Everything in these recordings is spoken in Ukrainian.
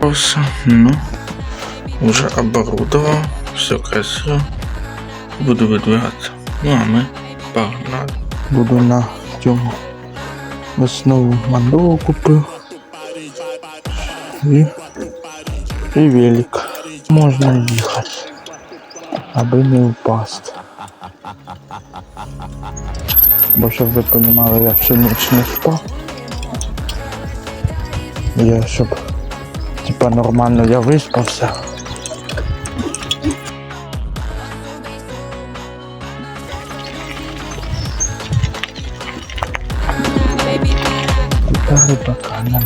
Просто, ну, уже оборудовал, все красиво. Буду выдвигаться. Ну а мы погнали. Буду на цьому веснову мандову купив. І, і велик. Можна їхати, аби не впасти. Бо щоб ви розуміли, я всю ніч не спав. Я щоб типа нормально я виспався. Пока нема.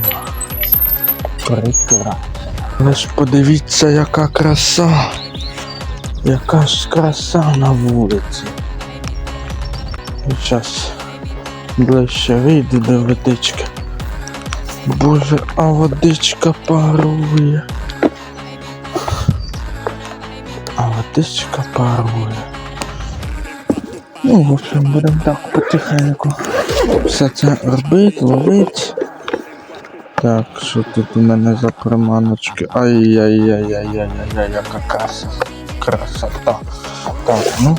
Прекрасно. Ви ж подивіться, яка краса. Яка ж краса на вулиці. Зараз ближче вийду до водички. Боже, а водичка парує. А водичка парує. Ну, в общем, будемо так потихеньку. Все це робити, ловить. Так, що тут у мене за приманочки? Ай-яй-яй-яй-яй-яй, яка краса. Красота. Так, ну.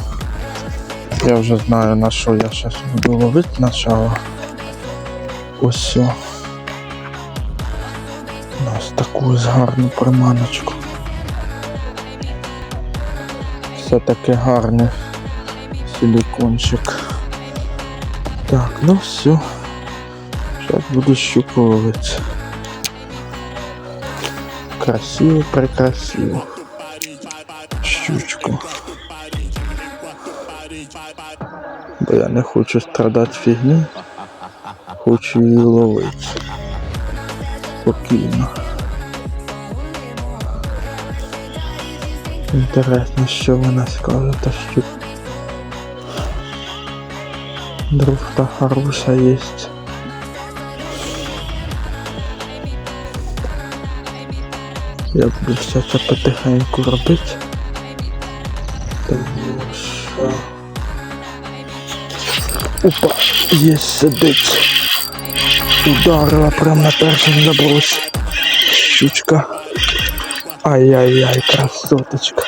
Я вже знаю на що я зараз буду ловити начало. Ось все. У нас таку гарну приманочку. Все таки гарний силикончик. Так, ну все. Сейчас буду щуку ловить. Красиво, прекрасиво. Щучку. Бо я не хочу страдати фігні. Хочу її ловити. Спокійно. Інтересно, що вона скаже, та що друг та хороша є. Я буду все це потихеньку робити. Тому що... Опа, є сидить. Ударила прям на перший заброс. Щучка. Ай-яй-яй, красоточка.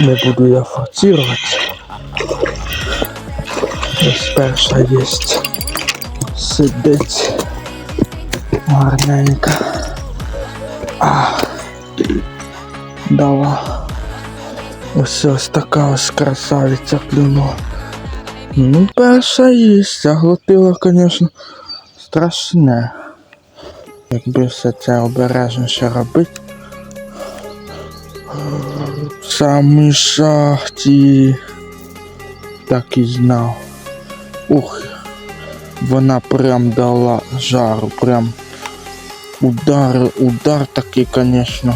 Не буду я форсироваться. Ось перша єсть. Сидить. Гарненько. А. Дала. Ось ось така ось красавиця клюнула. Ну, перша єсть. Заглотила, звісно, страшне. Якби все це обережніше робити. В самій шахті. Так і знав. Ух, вона прям дала жару, прям удар, удар такий, звісно,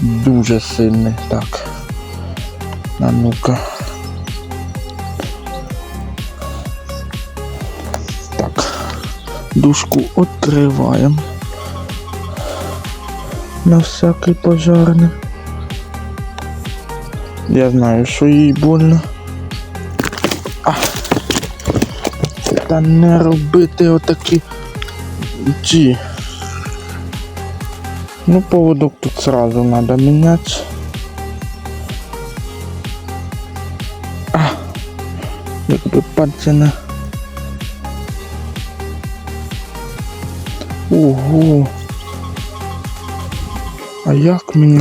дуже сильний. Так. А ну-ка. Дужку відкриваємо. На всякий пожарний. Я знаю, що їй больно. Та не робити отакі ці. Ну, поводок тут сразу надо менять. А, якби пальці не... Ого. А як мені...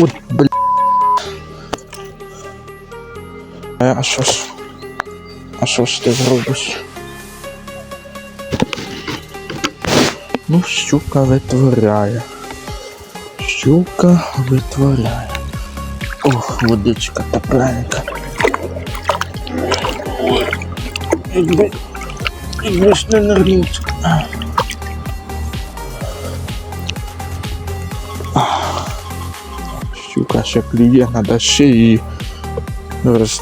От, бля... А що ж? А що ж ти зробиш? Ну, щука витворяє. Щука витворяє. Ох, водичка тепленька. Якби, якби ж не нагріть. бруківка ще плює, треба ще її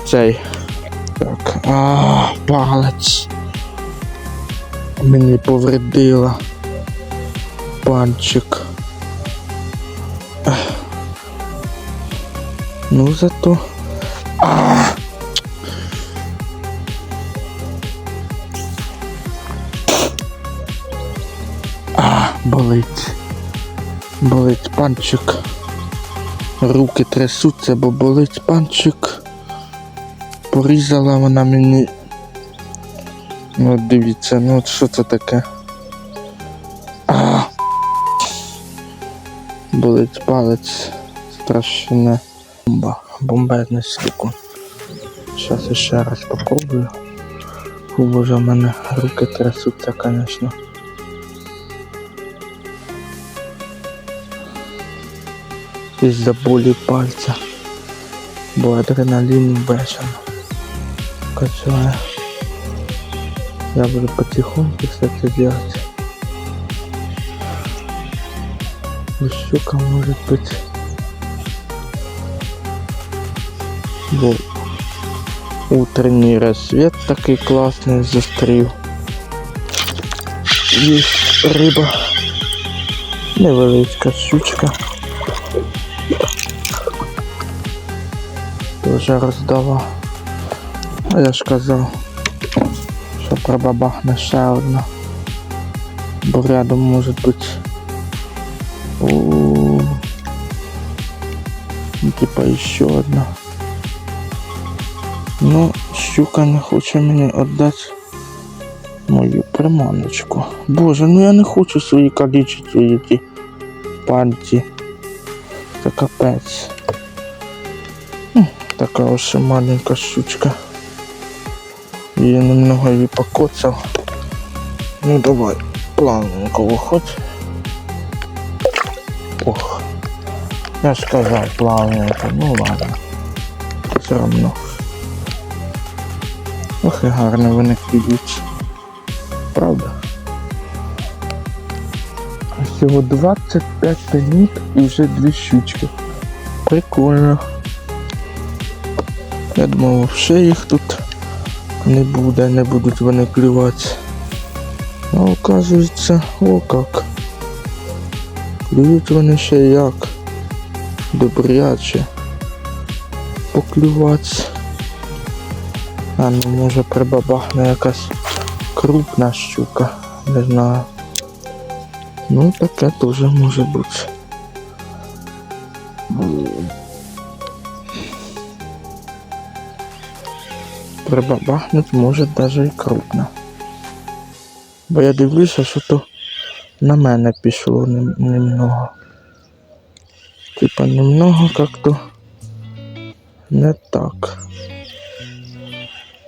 цей. Так, а, палець. Мені повредила панчик. Ну зато. А! А, болить. Болить панчик. Руки трясуться, бо болить панчик. Порізала вона мені. Ну, дивіться, ну от що це таке? А! Болить палець. Страшне. Бомба. Бомбезний стіку. Зараз ще раз попробую. Боже, в мене руки трясуться, звісно. Із-за болі пальця. Бо адреналін бешено. Качає. Я буду потихоньку це делать. И щука может быть. Бо утренний рассвет такий класний зустрів. Є риба. Невеличка щучка. Тоже роздала. Я ж казав, що пробабахне ще одна. Бо рядом може бути. Ну, типа ще одна. Ну, щука не хоче мені віддати мою приманочку. Боже, ну я не хочу свої калічити ті пальці. Це капець. Така ось маленька щучка. Її немного її покоцав. Ну давай, плавненько виходь. Ох. Я ж сказав плавненько, ну ладно. Все равно. Ох і гарно вони клюють. Правда? А Всього 25 минут і вже дві щучки. Прикольно. Я думав, ще їх тут не буде, не будуть вони клювати. А оказується, о як. Клюють вони ще як. Добряче. Поклювати. А ну може прибабахне якась крупна щука. Не знаю. Ну таке теж може бути. Прибабахнуть може навіть і крупна. Бо я дивлюся, що то на мене пішло немного. Типа немного как-то не так.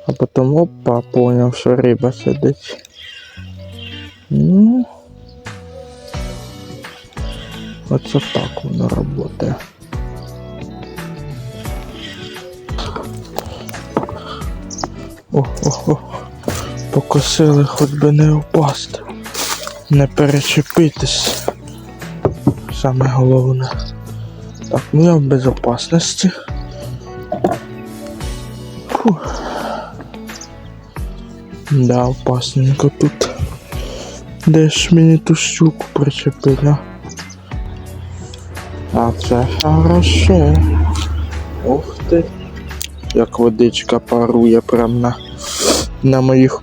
А потом опа, понял, що риба сидить. Ну. Оце так воно работає. О, о, о. Покосили, хоч би не впасти. Не перечепитись. Саме головне. Так, ну я в безопасності. Фух. Да, опасненько тут. Де ж мені ту щуку причепити, а? А це хорошо. Ух ти. Як водичка парує прям на, на моїх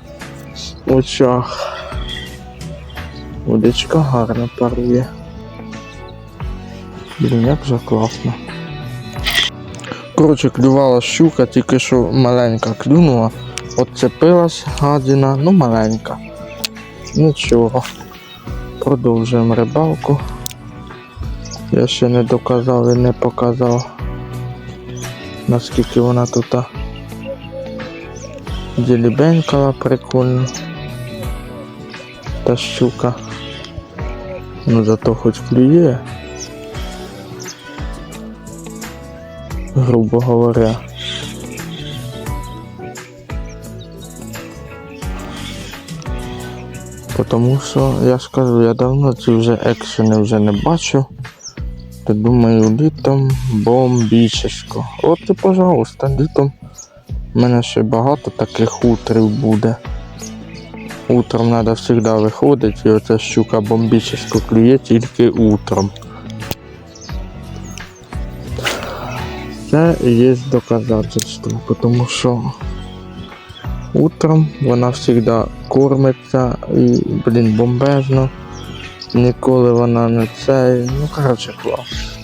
очах. Водичка гарно парує. Блін, як же класно. Коротше, клювала щука, тільки що маленька клюнула. Отцепилась гадина, ну маленька. Нічого. Продовжуємо рибалку. Я ще не доказав і не показав, наскільки вона тут ділібенькала прикольно. Та щука. Ну зато хоч клює. Грубо говоря. Тому що я ж кажу, я давно ці вже екшени вже не бачу. То думаю, літом бомбічесько. От і пожалуйста, літом в мене ще багато таких утрів буде. Утром треба завжди виходити, і оця щука бомбічесько клює тільки утром. Це є доказательство, тому що утром вона завжди кормиться і, блін, бомбезно. Ніколи вона не це. Ну, коротше, клас.